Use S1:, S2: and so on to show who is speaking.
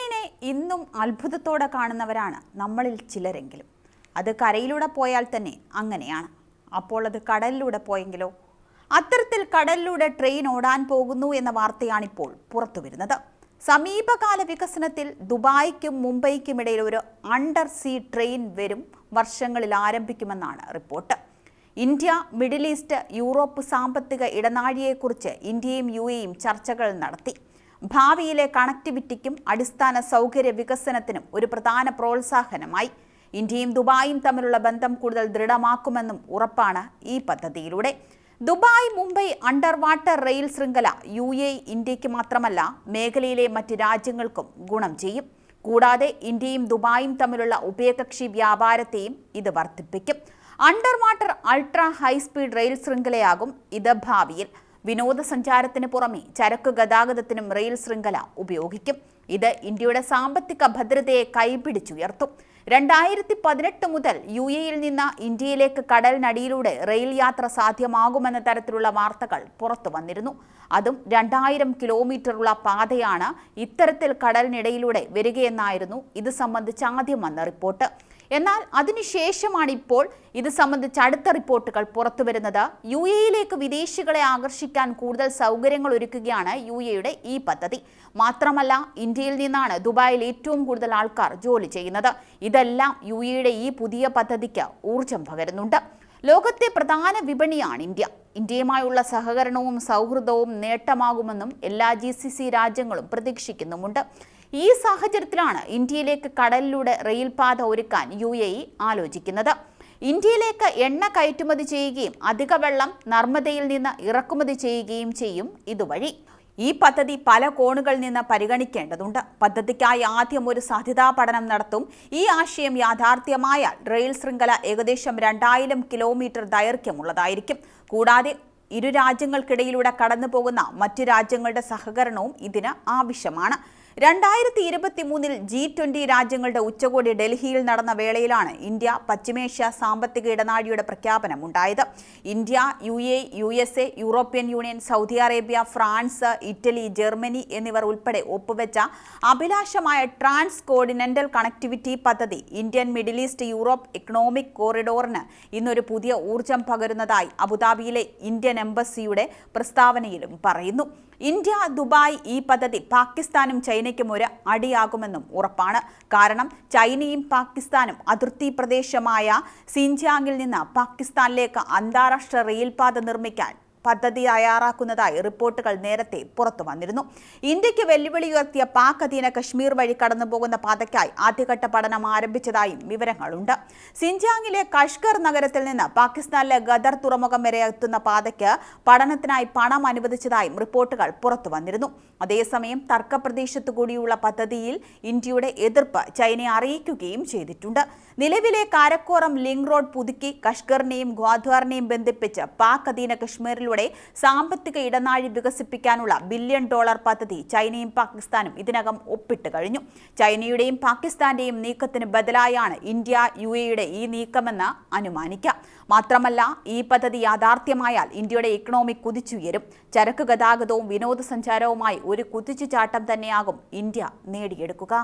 S1: ട്രെയിനിനെ ഇന്നും അത്ഭുതത്തോടെ കാണുന്നവരാണ് നമ്മളിൽ ചിലരെങ്കിലും. അത് കരയിലൂടെ പോയാൽ തന്നെ അങ്ങനെയാണ്. അപ്പോൾ അത് കടലിലൂടെ പോയെങ്കിലോ? അത്തരത്തിൽ കടലിലൂടെ ട്രെയിൻ ഓടാൻ പോകുന്നു എന്ന വാർത്തയാണിപ്പോൾ പുറത്തു വരുന്നത് സമീപകാല വികസനത്തിൽ ദുബായ്ക്കും മുംബൈക്കുമിടയിൽ ഒരു അണ്ടർ സീ ട്രെയിൻ വരും വർഷങ്ങളിൽ ആരംഭിക്കുമെന്നാണ് report. India Middle East Europe സാമ്പത്തിക ഇടനാഴിയെക്കുറിച്ച് ഇന്ത്യയും യു ചർച്ചകൾ നടത്തി. ഭാവിയിലെ കണക്ടിവിറ്റിക്കും അടിസ്ഥാന സൗകര്യ വികസനത്തിനും ഒരു പ്രധാന പ്രോത്സാഹനമായി. ഇന്ത്യയും ദുബായും തമ്മിലുള്ള ബന്ധം കൂടുതൽ ദൃഢമാക്കുമെന്നും ഉറപ്പാണ് ഈ പദ്ധതിയിലൂടെ. Dubai Mumbai under water rail ശൃംഖല യു എ ഇന്ത്യയ്ക്ക് മാത്രമല്ല മേഖലയിലെ മറ്റ് രാജ്യങ്ങൾക്കും ഗുണം ചെയ്യും. കൂടാതെ ഇന്ത്യയും ദുബായും തമ്മിലുള്ള ഉഭയകക്ഷി വ്യാപാരത്തെയും ഇത് വർദ്ധിപ്പിക്കും. Under water ultra high speed rail ശൃംഖലയാകും ഇത് ഭാവിയിൽ. വിനോദസഞ്ചാരത്തിന് പുറമെ ചരക്ക് ഗതാഗതത്തിനും റെയിൽ ശൃംഖല ഉപയോഗിക്കും. ഇത് ഇന്ത്യയുടെ സാമ്പത്തിക ഭദ്രതയെ കൈപിടിച്ചുയർത്തും. രണ്ടായിരത്തി പതിനെട്ട് മുതൽ യു എയിൽ നിന്ന് ഇന്ത്യയിലേക്ക് കടലിനടിയിലൂടെ റെയിൽ യാത്ര സാധ്യമാകുമെന്ന തരത്തിലുള്ള വാർത്തകൾ പുറത്തു വന്നിരുന്നു. അതും രണ്ടായിരം കിലോമീറ്ററുള്ള പാതയാണ് ഇത്തരത്തിൽ കടലിനിടയിലൂടെ വരികയെന്നായിരുന്നു ഇത് സംബന്ധിച്ച് ആദ്യം വന്ന റിപ്പോർട്ട്. എന്നാൽ അതിനുശേഷമാണ് ഇപ്പോൾ ഇത് സംബന്ധിച്ച് അടുത്ത റിപ്പോർട്ടുകൾ പുറത്തു വരുന്നത്. യു എയിലേക്ക് വിദേശികളെ ആകർഷിക്കാൻ കൂടുതൽ സൗകര്യങ്ങൾ ഒരുക്കുകയാണ് യു എയുടെ ഈ പദ്ധതി. മാത്രമല്ല ഇന്ത്യയിൽ നിന്നാണ് ദുബായിൽ ഏറ്റവും കൂടുതൽ ആൾക്കാർ ജോലി ചെയ്യുന്നത്. ഇതെല്ലാം യു എയുടെ ഈ പുതിയ പദ്ധതിക്ക് ഊർജം പകരുന്നുണ്ട്. ലോകത്തെ പ്രധാന വിപണിയാണ് ഇന്ത്യ. ഇന്ത്യയുമായുള്ള സഹകരണവും സൗഹൃദവും നേട്ടമാകുമെന്നും എല്ലാ ജി രാജ്യങ്ങളും പ്രതീക്ഷിക്കുന്നുമുണ്ട്. ഈ സാഹചര്യത്തിലാണ് ഇന്ത്യയിലേക്ക് കടലിലൂടെ റെയിൽപാത ഒരുക്കാൻ യു എ ഇ ആലോചിക്കുന്നത്. ഇന്ത്യയിലേക്ക് എണ്ണ കയറ്റുമതി ചെയ്യുകയും അധിക വെള്ളം നർമ്മദയിൽ നിന്ന് ഇറക്കുമതി ചെയ്യുകയും ചെയ്യും ഇതുവഴി. ഈ പദ്ധതി പല കോണുകളിൽ നിന്ന് പരിഗണിക്കേണ്ടതുണ്ട്. പദ്ധതിക്കായി ആദ്യം ഒരു സാധ്യതാ പഠനം നടത്തും. ഈ ആശയം യാഥാർത്ഥ്യമായാൽ റെയിൽ ശൃംഖല ഏകദേശം രണ്ടായിരം കിലോമീറ്റർ ദൈർഘ്യമുള്ളതായിരിക്കും. കൂടാതെ ഇരു രാജ്യങ്ങൾക്കിടയിലൂടെ കടന്നു പോകുന്ന മറ്റു രാജ്യങ്ങളുടെ സഹകരണവും ഇതിന് ആവശ്യമാണ്. രണ്ടായിരത്തി ഇരുപത്തി മൂന്നിൽ ജി ട്വന്റി രാജ്യങ്ങളുടെ ഉച്ചകോടി ഡൽഹിയിൽ നടന്ന വേളയിലാണ് ഇന്ത്യ പശ്ചിമേഷ്യ സാമ്പത്തിക ഇടനാഴിയുടെ പ്രഖ്യാപനം ഉണ്ടായത്. India U A U S A European Union Saudi Arabia France Italy Germany എന്നിവർ ഉൾപ്പെടെ ഒപ്പുവെച്ച അഭിലാഷമായ ട്രാൻസ് കോർഡിനന്റൽ കണക്ടിവിറ്റി പദ്ധതി Indian Middle East Europe economic കോറിഡോറിന് ഇന്നൊരു പുതിയ ഊർജം പകരുന്നതായി അബുദാബിയിലെ ഇന്ത്യൻ എംബസിയുടെ പ്രസ്താവനയിലും പറയുന്നു. ഇന്ത്യ ദുബായ് ഈ പദ്ധതി പാകിസ്ഥാനും ചൈനയ്ക്കും ഒരു അടിയാകുമെന്നും ഉറപ്പാണ്. കാരണം ചൈനയും പാകിസ്ഥാനും അതിർത്തി പ്രദേശമായ സിൻജിയാങ്ങിൽ നിന്ന് പാകിസ്ഥാനിലേക്ക് അന്താരാഷ്ട്ര റെയിൽപാത നിർമ്മിക്കാൻ പദ്ധതി തയ്യാറാക്കുന്നതായി റിപ്പോർട്ടുകൾ നേരത്തെ പുറത്തു വന്നിരുന്നു. ഇന്ത്യയ്ക്ക് വെല്ലുവിളി ഉയർത്തിയ പാക് അധീന കശ്മീർ വഴി കടന്നുപോകുന്ന പാതയ്ക്കായി ആദ്യഘട്ട പഠനം ആരംഭിച്ചതായും വിവരങ്ങളുണ്ട്. സിൻജാങ്ങിലെ കഷ്കർ നഗരത്തിൽ നിന്ന് പാകിസ്ഥാനിലെ ഗദർ തുറമുഖം വരെ എത്തുന്ന പാതയ്ക്ക് പഠനത്തിനായി പണം അനുവദിച്ചതായും റിപ്പോർട്ടുകൾ പുറത്തു വന്നിരുന്നു. അതേസമയം തർക്കപ്രദേശത്തുകൂടിയുള്ള പദ്ധതിയിൽ ഇന്ത്യയുടെ എതിർപ്പ് ചൈനയെ അറിയിക്കുകയും ചെയ്തിട്ടുണ്ട്. നിലവിലെ കാരക്കോറം ലിങ്ക് റോഡ് പുതുക്കി കഷ്കറിനെയും ഗ്വാദ്വാറിനെയും ബന്ധിപ്പിച്ച് പാക് അധീന കശ്മീരിലൂടെ സാമ്പത്തിക ഇടനാഴി വികസിപ്പിക്കാനുള്ള ബില്യൺ ഡോളർ പദ്ധതി ചൈനയും പാകിസ്ഥാനും ഇതിനകം ഒപ്പിട്ട് കഴിഞ്ഞു. ചൈനയുടെയും പാകിസ്ഥാന്റെയും നീക്കത്തിന് ബദലായാണ് ഇന്ത്യ യു എയുടെ ഈ നീക്കമെന്ന് അനുമാനിക്കാം. മാത്രമല്ല ഈ പദ്ധതി യാഥാർത്ഥ്യമായാൽ ഇന്ത്യയുടെ ഇക്കണോമി കുതിച്ചുയരും. ചരക്ക് ഗതാഗതവും വിനോദസഞ്ചാരവുമായി ഒരു കുതിച്ചുചാട്ടം തന്നെയാകും ഇന്ത്യ നേടിയെടുക്കുക.